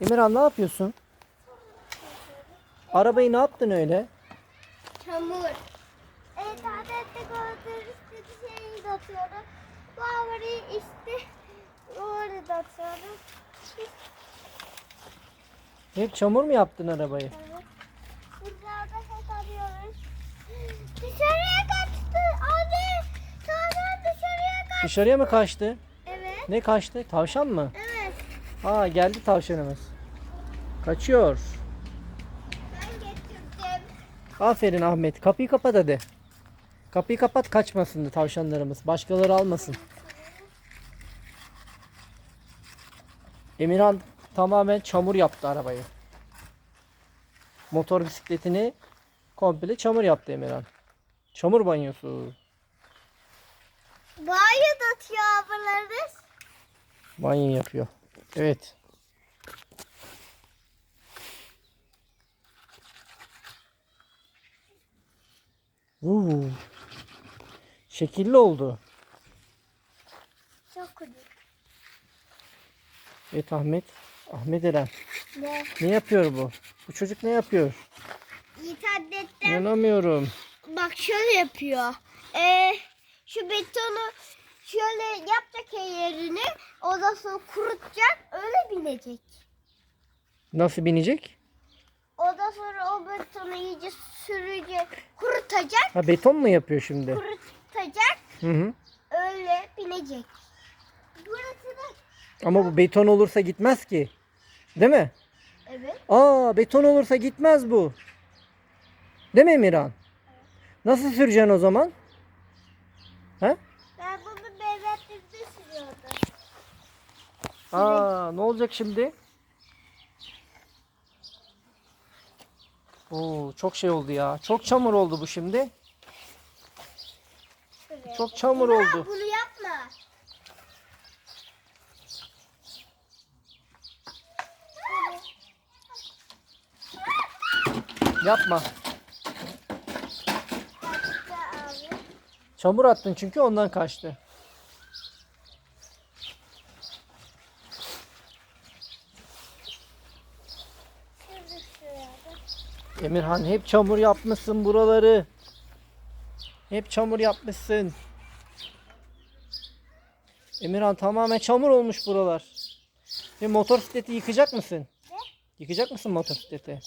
Emirhan ne yapıyorsun? Arabayı ne yaptın öyle? Çamur. Evet adette gördüğünüz istediği şeyi de atıyorum. Bu havayı işte orada da atıyorum. Hep çamur mu yaptın arabayı? Evet. Buralarda hep arıyoruz. Dışarıya kaçtı. Anne. Tavşan dışarıya kaçtı. Dışarıya mı kaçtı? Evet. Ne kaçtı? Tavşan mı? Aa geldi tavşanımız. Kaçıyor. Ben getirdim. Aferin Ahmet. Kapıyı kapat hadi. Kapıyı kapat kaçmasın da tavşanlarımız. Başkaları almasın. Emirhan tamamen çamur yaptı arabayı. Motor bisikletini komple çamur yaptı Emirhan. Çamur banyosu. Banyo da atıyor ablalarız. Banyo yapıyor. Evet. Uuu. Şekilli oldu. Çok kötü. Evet Ahmet. Ahmet Eren. Ne? Ne yapıyor bu? Bu çocuk ne yapıyor? İnternetten İnanamıyorum. bak şöyle yapıyor. Ee, şu betonu şöyle yapacak yerini ondan sonra kurutacak öyle binecek. Nasıl binecek? Ondan sonra o betonu iyice sürecek, kurutacak, Ha beton mu yapıyor şimdi? kurutacak Hı hı. öyle binecek. Burası da Ama bu beton olursa gitmez ki. Değil mi? evet. Aa beton olursa gitmez bu. Değil mi Emirhan? Nasıl süreceksin o zaman? He? Ben bunu bebeklikte sürüyordum. Aa ne olacak şimdi? Oo çok şey oldu ya. Çok çamur oldu bu şimdi. Çok çamur oldu. Bunu yapma. Yapma. Çamur attın çünkü ondan kaçtı. Şurada şuraya da. Emirhan hep çamur yapmışsın buraları. Hep çamur yapmışsın. Emirhan tamamen çamur olmuş buralar. Ve motosikleti yıkacak mısın? Ne? Yıkacak mısın motosikleti?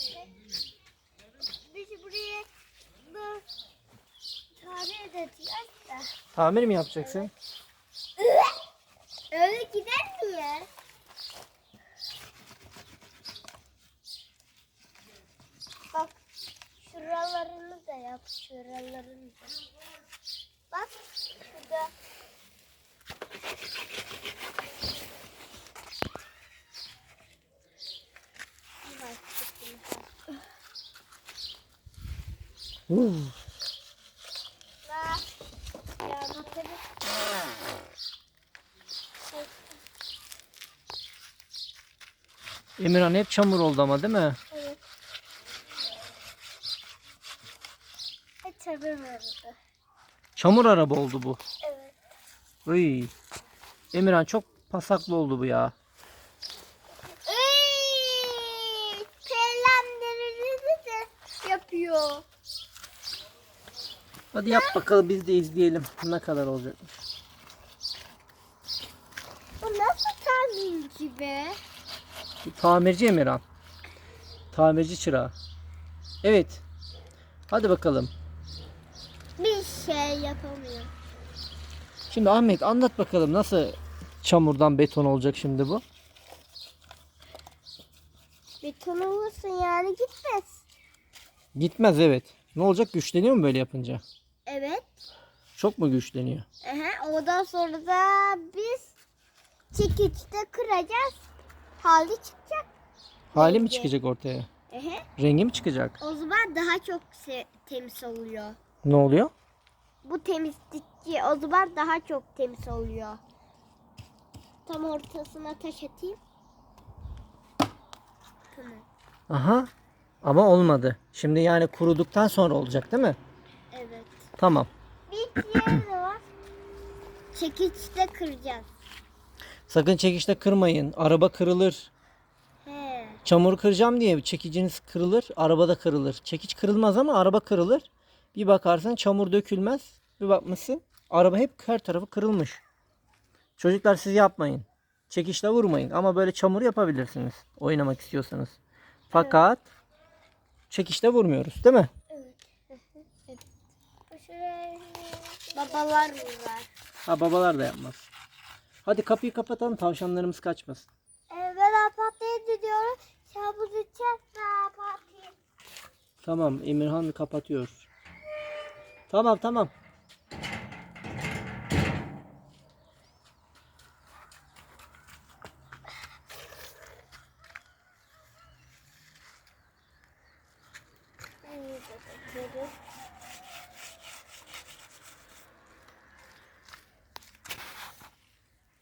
Biz buraya bu tarih edeceğiz da. Tamir mi yapacaksın? Öyle gider mi ya? Bak şuralarını da yap da. Bak şurada. Uf. Emirhan hep çamur oldu ama değil mi? Hiç çevirmedi. Çamur araba oldu bu. Evet. Uy. Emirhan çok pasaklı oldu bu ya. Iiii, Pelemlerini de yapıyor. Hadi yap bakalım biz de izleyelim ne kadar olacakmış. Bu nasıl tamirci be? Bu tamirci Emirhan. Tamirci çırağı. Evet. Hadi bakalım. Bir şey yapamıyor. Şimdi Ahmet anlat bakalım nasıl çamurdan beton olacak şimdi bu? Beton olursun yani gitmez. Gitmez evet. Ne olacak güçleniyor mu böyle yapınca? Evet. Çok mu güçleniyor? Aha, ondan sonra da biz çekiçte kıracağız. Hali çıkacak. Hali mi Rengi. çıkacak ortaya? Aha. Rengi mi çıkacak? O zaman daha çok se- temiz oluyor. Ne oluyor? Bu temizlikçi o zaman daha çok temiz oluyor. Tam ortasına taş atayım. Tamam. Aha. Ama olmadı. Şimdi yani kuruduktan sonra olacak değil mi? Evet. Tamam. Bir diğeri de var. Çekiçte kıracağız. Sakın çekişte kırmayın. Araba kırılır. Çamur kıracağım diye çekiciniz kırılır, arabada kırılır. Çekiç kırılmaz ama araba kırılır. Bir bakarsın çamur dökülmez. Bir bakmışsın araba hep her tarafı kırılmış. Çocuklar siz yapmayın. Çekiçle vurmayın ama böyle çamur yapabilirsiniz oynamak istiyorsanız. Fakat çekiçle vurmuyoruz değil mi? Babalar var. Ha babalar da yapmaz. Hadi kapıyı kapatalım tavşanlarımız kaçmasın. Ee, ben apatya gidiyorum. Çabuk içeceğiz ben apatya. Tamam Emirhan kapatıyor. Tamam tamam. Evet,